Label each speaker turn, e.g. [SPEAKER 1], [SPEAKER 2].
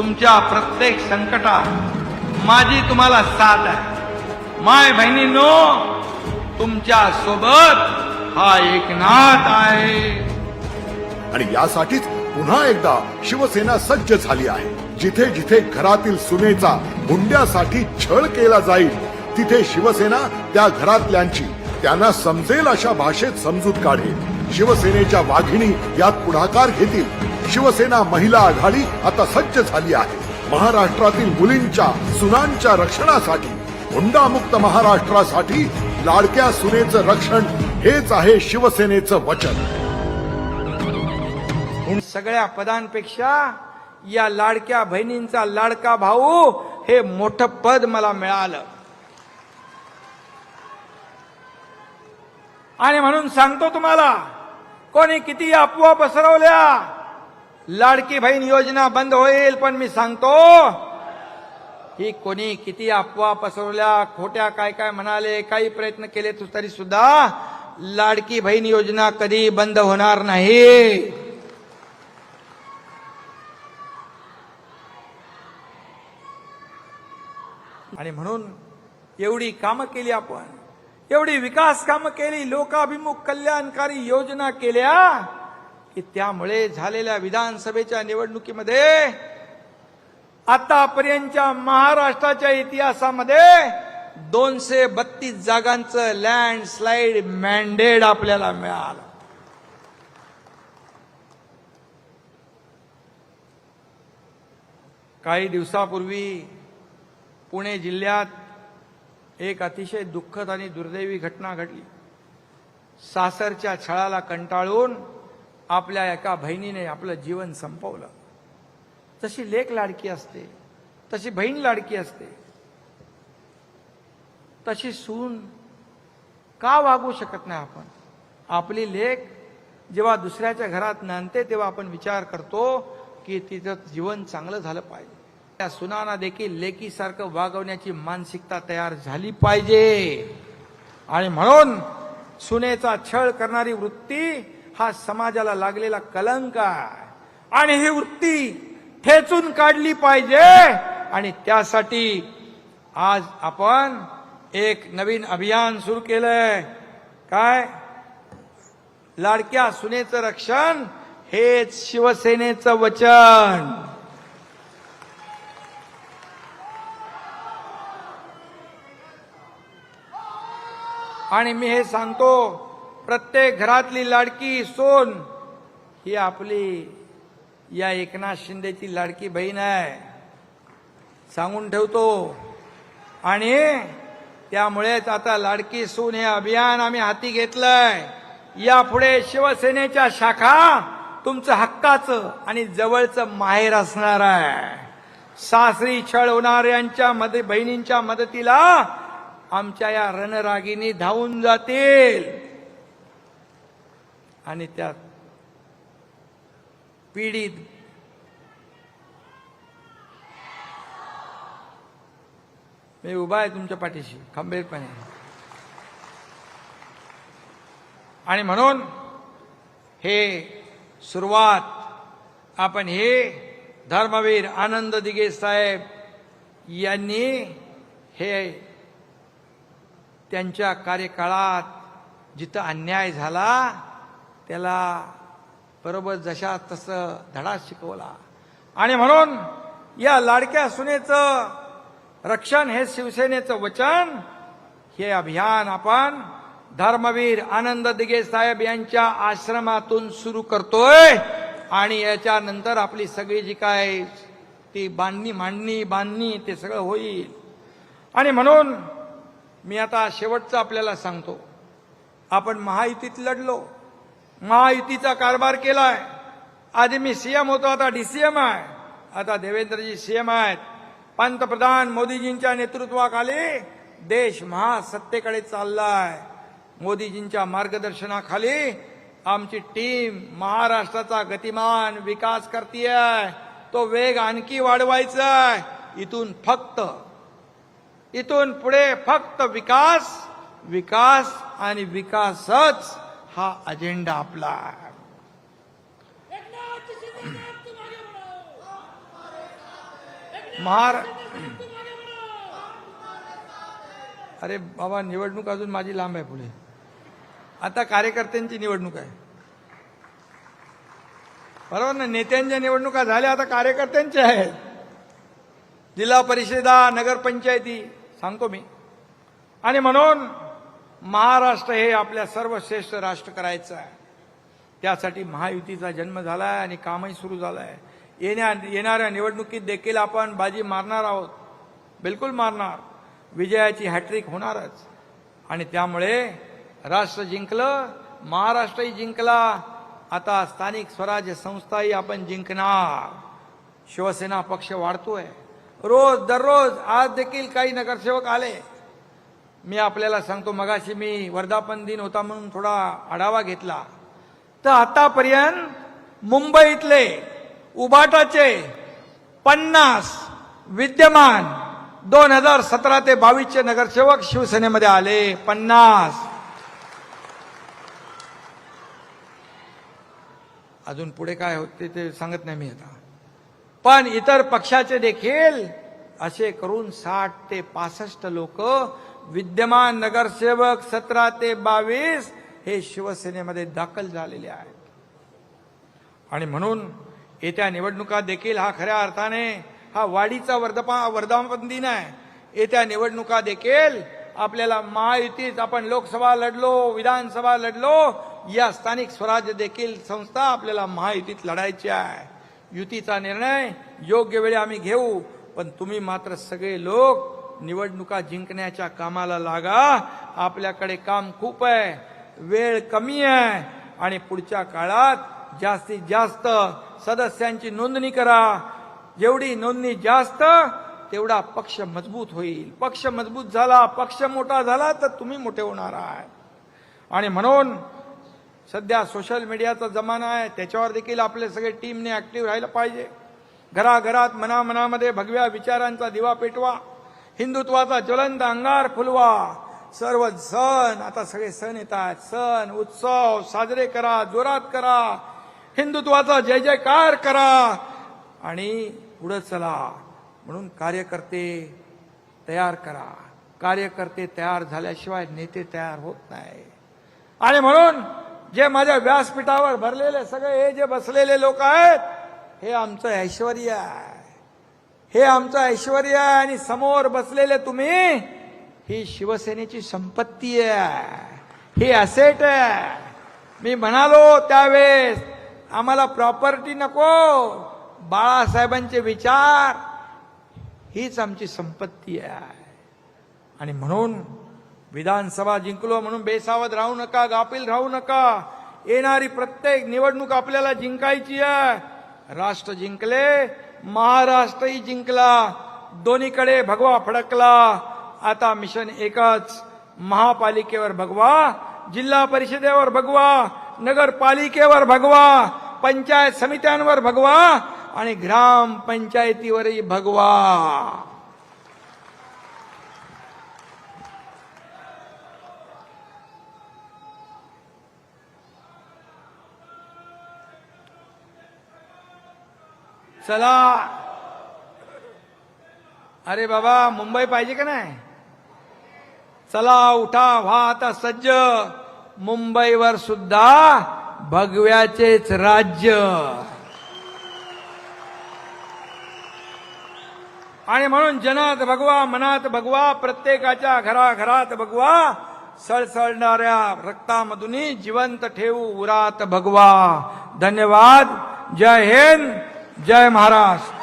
[SPEAKER 1] तुमच्या प्रत्येक संकटात माझी तुम्हाला साथ आहे. माय बहिणीनो तुमच्यासोबत हा एकनाथ आहे.
[SPEAKER 2] आणि यासाठीच पुन्हा एकदा शिवसेना सज्ज झाली आहे. जिथे जिथे घरातील सुनेचा हुंड्यासाठी छळ केला जाईल तिथे शिवसेना त्या घरातल्यांची त्यांना समजेल अशा भाषेत समजूत काढेल. शिवसेनेच्या वाघिणी यात पुढाकार घेतील. शिवसेना महिला आघाडी आता सज्ज झाली आहे. महाराष्ट्रातील मुलींच्या सुनांच्या रक्षणासाठी हुंडामुक्त महाराष्ट्रासाठी लाडक्या सुनेचं रक्षण हेच आहे शिवसेनेचं वचन.
[SPEAKER 1] सगळ्या पदांपेक्षा या लाडक्या बहिणींचा लाडका भाऊ हे मोठं पद मला मिळालं. आणि म्हणून सांगतो तुम्हाला कोणी किती अफवा पसरवल्या? लाडकी बहीण योजना बंद होईल पण मी सांगतो ही कोणी किती अफवा पसरवल्या खोट्या काय काय म्हणाले काही प्रयत्न केले तरी सुद्धा लाडकी बहीण योजना कधी बंद होणार नाही. आणि म्हणून एवढी कामं केली आपण. एवढी विकास कामं केली लोकाभिमुख कल्याणकारी योजना केल्या की त्यामुळे झालेल्या विधानसभेच्या निवडणुकीमध्ये आतापर्यंतच्या महाराष्ट्राच्या इतिहासामध्ये दोनशे बत्तीस जागांचं लँडस्लाईड मॅन्डेट आपल्याला मिळालं. काही दिवसापूर्वी पुणे जिल्ह्यात एक अतिशय दुःखद आणि दुर्दैवी घटना घडली. सासरच्या छळाला कंटाळून आपल्या एका बहिणीने आपलं जीवन संपवलं. तशी लेख लाडकी असते तशी बहीण लाडकी असते. तशी सून का वागू शकत नाही आपण? आपली लेख जेव्हा दुसऱ्याच्या घरात नांदते तेव्हा आपण विचार करतो की तिचं जीवन चांगलं झालं पाहिजे. त्या सुनाना देखील लेकीसारखं वागवण्याची मानसिकता तयार झाली पाहिजे. आणि म्हणून सुनेचा छळ करणारी वृत्ती हा समाजाला लागलेला कलंक आहे. आणि ही वृत्ती ठेचून काढली पाहिजे. आणि त्यासाठी आज आपण एक नवीन अभियान सुरू केलंय. काय? लाडक्या सुनेचं रक्षण हेच शिवसेनेचं वचन. आणि मी हे सांगतो प्रत्येक घरातली लाडकी सोन ही आपली या एकनाथ शिंदेची लाडकी बहीण आहे. सांगून ठेवतो. आणि त्यामुळेच आता लाडकी सून हे अभियान आम्ही हाती घेतलंय. यापुढे शिवसेनेच्या शाखा तुमचं हक्काचं आणि जवळचं माहेर असणार आहे. सासरी छळ होणाऱ्यांच्या मद बहिणींच्या मदतीला आमच्या या रणरागिनी धावून जातील. आणि त्यात पीडित मी उभा आहे तुमच्या पाठीशी खंबीरपणे. आणि म्हणून हे सुरुवात आपण हे धर्मवीर आनंद दिगे साहेब यांनी हे त्यांच्या कार्यकाळात जिथं अन्याय झाला त्याला बरोबर जशा तसं धडा शिकवला. आणि म्हणून या लाडक्या सुनेचं रक्षण हे शिवसेनेचं वचन हे अभियान आपण धर्मवीर आनंद दिगे साहेब यांच्या आश्रमातून सुरू करतोय. आणि याच्यानंतर आपली सगळी जी काय ती बांधणी मांडणी बांधणी ते सगळं होईल. आणि म्हणून मी आता शेवटचं आपल्याला सांगतो. आपण महायुतीत लढलो. महायुतीचा कारभार केलाय. आधी मी सीएम होतो आता डीसीएम आहे. आता देवेंद्रजी सीएम आहेत. पंतप्रधान मोदीजींच्या नेतृत्वाखाली देश महासत्तेकडे चाललाय. मोदीजींच्या मार्गदर्शनाखाली आमची टीम महाराष्ट्राचा गतिमान विकास करतीय. तो वेग आणखी वाढवायचा आहे इथून फक्त इथून पुढे फक्त विकास विकास आणि विकासच हा अजेंडा आपला. महार अरे बाबा निवडणूक अजून माझी लांब आहे पुढे. आता कार्यकर्त्यांची निवडणूक आहे. बरोबर ना? नेत्यांच्या निवडणुका झाल्या आता कार्यकर्त्यांच्या आहेत. जिल्हा परिषदा नगरपंचायती सांगतो मी. आणि म्हणून महाराष्ट्र हे आपल्या सर्वश्रेष्ठ राष्ट्र करायचं आहे. त्यासाठी महायुतीचा जन्म झाला आहे आणि कामही सुरू झालं आहे येण्या येणाऱ्या निवडणुकीत देखील आपण बाजी मारणार आहोत. बिलकुल मारणार. विजयाची हॅट्रिक होणारच. आणि त्यामुळे राष्ट्र जिंकलं महाराष्ट्रही जिंकला. आता स्थानिक स्वराज्य संस्थाही आपण जिंकणार. शिवसेना पक्ष वाढतोय. रोज दररोज आज देखील काही नगरसेवक आले. मी आपल्याला सांगतो मगाशी मी वर्धापन दिन होता म्हणून थोडा आढावा घेतला. तर आतापर्यंत मुंबईतले उबाटाचे पन्नास विद्यमान दोन हजार सतरा ते बावीसचे नगरसेवक शिवसेनेमध्ये आले. पन्नास. अजून पुढे काय होते ते सांगत नाही मी आता. पण इतर पक्षाचे देखील असे करून साठ ते पासष्ट लोक विद्यमान नगरसेवक सतरा ते बावीस हे शिवसेनेमध्ये दाखल झालेले आहेत. आणि म्हणून येत्या निवडणुका देखील हा खऱ्या अर्थाने हा वाढीचा वर्धपा वर्धापन दिन आहे. येत्या निवडणुका देखील आपल्याला महायुतीत आपण लोकसभा लढलो विधानसभा लढलो या स्थानिक स्वराज्य देखील संस्था आपल्याला महायुतीत लढायची आहे. युतीचा निर्णय योग्य वेळी आम्ही घेऊ. पण तुम्ही मात्र सगळे लोक निवडणुका जिंकण्याच्या कामाला लागा. आपल्याकडे काम खूप आहे वेळ कमी आहे आणि पुढच्या काळात जास्तीत जास्त सदस्यांची नोंदणी करा. जेवढी नोंदणी जास्त तेवढा पक्ष मजबूत होईल. पक्ष मजबूत झाला पक्ष मोठा झाला तर तुम्ही मोठे होणार आहात. आणि म्हणून सध्या सोशल मीडियाचा जमाना आहे त्याच्यावर देखील आपले सगळे टीमने ऍक्टिव्ह राहिलं पाहिजे. घराघरात मनामनामध्ये भगव्या विचारांचा दिवा पेटवा हिंदुत्वाचा ज्वलंत अंगार फुलवा सर्व सण आता सगळे सण येतात सण उत्सव साजरे करा जोरात करा हिंदुत्वाचा जय जयकार करा आणि पुढे चला. म्हणून कार्यकर्ते तयार करा. कार्यकर्ते तयार झाल्याशिवाय नेते तयार होत नाही. आणि म्हणून जे माझ्या व्यासपीठावर भरलेले सगळे हे जे बसलेले लोक आहेत हे आमचं ऐश्वर आहे. हे आमचं ऐश्वर आहे आणि समोर बसलेले तुम्ही ही शिवसेनेची संपत्ती आहे. ही असेट आहे. मी म्हणालो त्यावेळेस आम्हाला प्रॉपर्टी नको. बाळासाहेबांचे विचार हीच आमची संपत्ती आहे. आणि म्हणून विधानसभा जिंकलो म्हणून बेसावध राहू नका गाफील राहू नका. येणारी प्रत्येक निवडणूक आपल्याला जिंकायची आहे. राष्ट्र जिंकले महाराष्ट्रही जिंकला दोन्हीकडे भगवा फडकला. आता मिशन एकच महापालिकेवर भगवा जिल्हा परिषदेवर भगवा नगरपालिकेवर भगवा पंचायत समित्यांवर भगवा आणि ग्रामपंचायतीवरही भगवा. चला. अरे बाबा मुंबई पाहिजे का नाही? चला उठा व्हा आता सज्ज. मुंबईवर सुद्धा भगव्याचेच राज्य. आणि म्हणून जनात भगवा मनात भगवा प्रत्येकाच्या घराघरात भगवा सळसळणाऱ्या रक्तामधून जिवंत ठेवू उरात भगवा. धन्यवाद. जय हिंद. जय महाराष्ट्र.